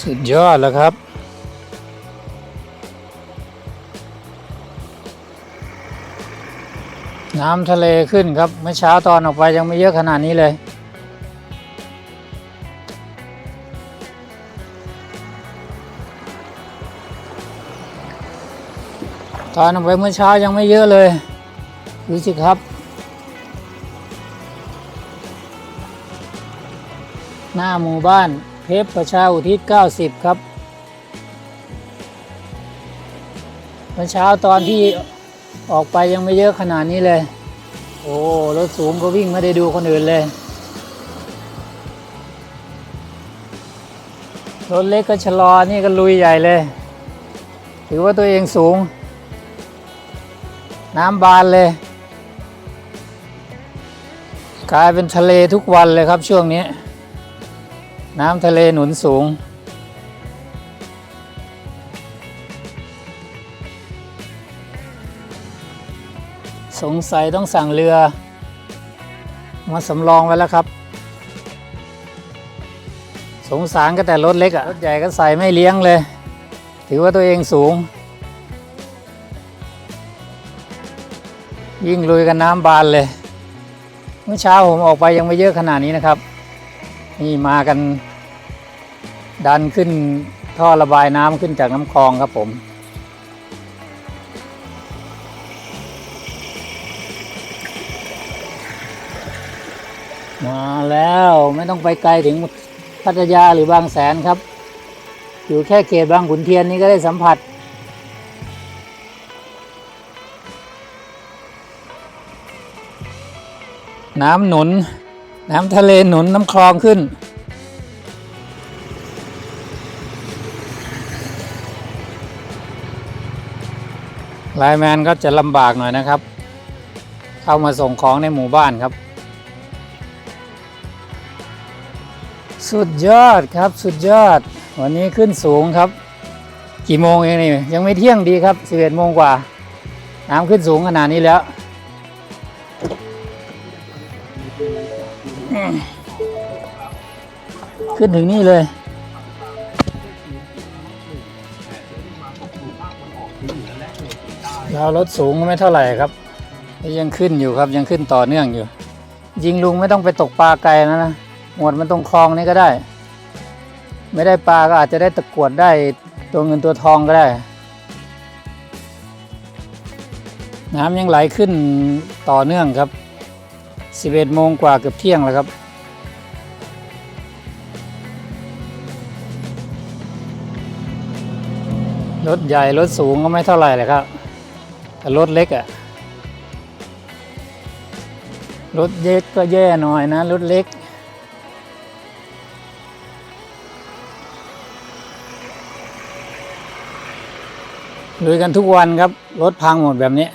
สุดยอดแล้วครับน้ำทะเลขึ้นครับเมื่อเช้าตอนออกไปยังไม่เยอะขนาดนี้เลย ตอนออกไปเมื่อเช้ายังไม่เยอะเลยดูสิครับ หน้าหมู่บ้าน เพชรประชาอุทิศ 90 ครับเมื่อเช้าตอนที่ออกไปยังไม่เยอะขนาดนี้เลย โอ้รถสูงก็วิ่งไม่ได้ดูคนอื่นเลย รถเล็กก็ชะลอนี่ก็ลุยใหญ่เลย ถือว่าตัวเองสูง น้ำบานเลย กลายเป็นทะเลทุกวันเลยครับช่วงนี้ น้ำทะเลหนุนสูง สงสัยต้องสั่งเรือ มาสำรองไว้แล้วครับ สงสารก็แต่รถเล็กอะรถใหญ่ก็ใส่ไม่เลี้ยงเลย ถือว่าตัวเองสูง ยิ่งลุยกันน้ำบานเลย เมื่อเช้าผมออกไปยังไม่เยอะขนาดนี้นะครับ นี่มากัน ดันขึ้นท่อระบายน้ำขึ้นจากน้ำคลองครับผม มาแล้วไม่ต้องไปไกลถึงพัทยาหรือบางแสนครับ อยู่แค่เขตบางขุนเทียนนี่ก็ได้สัมผัสน้ำหนุน น้ำทะเลหนุนน้ำคลองขึ้น ไลแมนก็จะลำบากหน่อยนะครับ เข้ามาส่งของในหมู่บ้านครับ สุดยอดครับสุดยอด วันนี้ขึ้นสูงครับ กี่โมงเองนี่ยังไม่เที่ยงดีครับ11โมงกว่า น้ำขึ้นสูงขนาดนี้แล้ว ขึ้นถึงนี่เลย เรารถสูงไม่เท่าไหร่ครับ ยังขึ้นอยู่ครับยังขึ้นต่อเนื่องอยู่ ยิงลุงไม่ต้องไปตกปลาไกลนะนะหมวดมันตรงคลองนี่ก็ได้ ไม่ได้ปลาก็อาจจะได้ตะกรวดได้ตัวเงินตัวทองก็ได้ น้ำยังไหลขึ้นต่อเนื่องครับ 11โมงกว่าเกือบเที่ยงแล้วครับ รถใหญ่ รถสูงก็ไม่เท่าไหร่เลยครับ แต่รถเล็กอะรถเล็กก็แย่หน่อยนะ รถเล็ก ลุยกันทุกวันครับ รถพังหมดแบบนี้